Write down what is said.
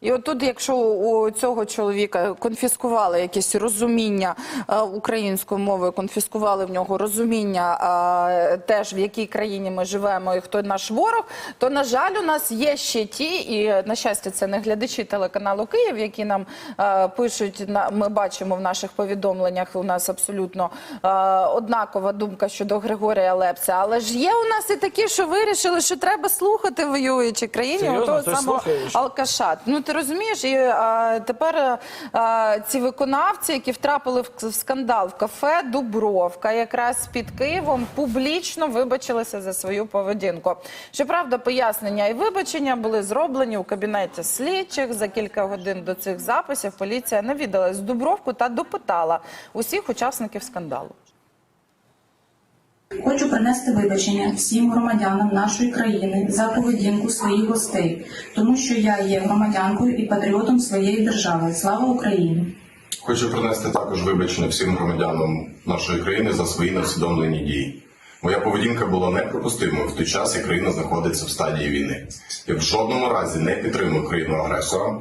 І отут, якщо у цього чоловіка конфіскували якесь розуміння е, українською мовою, конфіскували в нього розуміння е, теж в якій країні ми живемо і хто наш ворог, то на жаль, у нас є ще ті, і на щастя, це не глядачі телеканалу Київ, які нам е, пишуть. На ми бачимо в наших повідомленнях. У нас абсолютно е, однакова думка щодо Григорія Лепса. Але ж є у нас і такі, що вирішили, що треба слухати в воюючій країні. Серйозно? Хтось самого слухає? Алкаша. Ну ти розумієш, і а, тепер а, ці виконавці, які втрапили в, скандал в кафе Дубровка, якраз під Києвом, публічно вибачилися за свою поведінку. Щоправда, пояснення і вибачення були зроблені у кабінеті слідчих. За кілька годин до цих записів поліція навідалась Дубровку та допитала усіх учасників скандалу. Принести вибачення всім громадянам нашої країни за поведінку своїх гостей, тому що я є громадянкою і патріотом своєї держави. Слава Україні! Хочу принести також вибачення всім громадянам нашої країни за свої неусвідомлені дії. Моя поведінка була неприпустимою в той час, як країна знаходиться в стадії війни. Я в жодному разі не підтримую країну агресора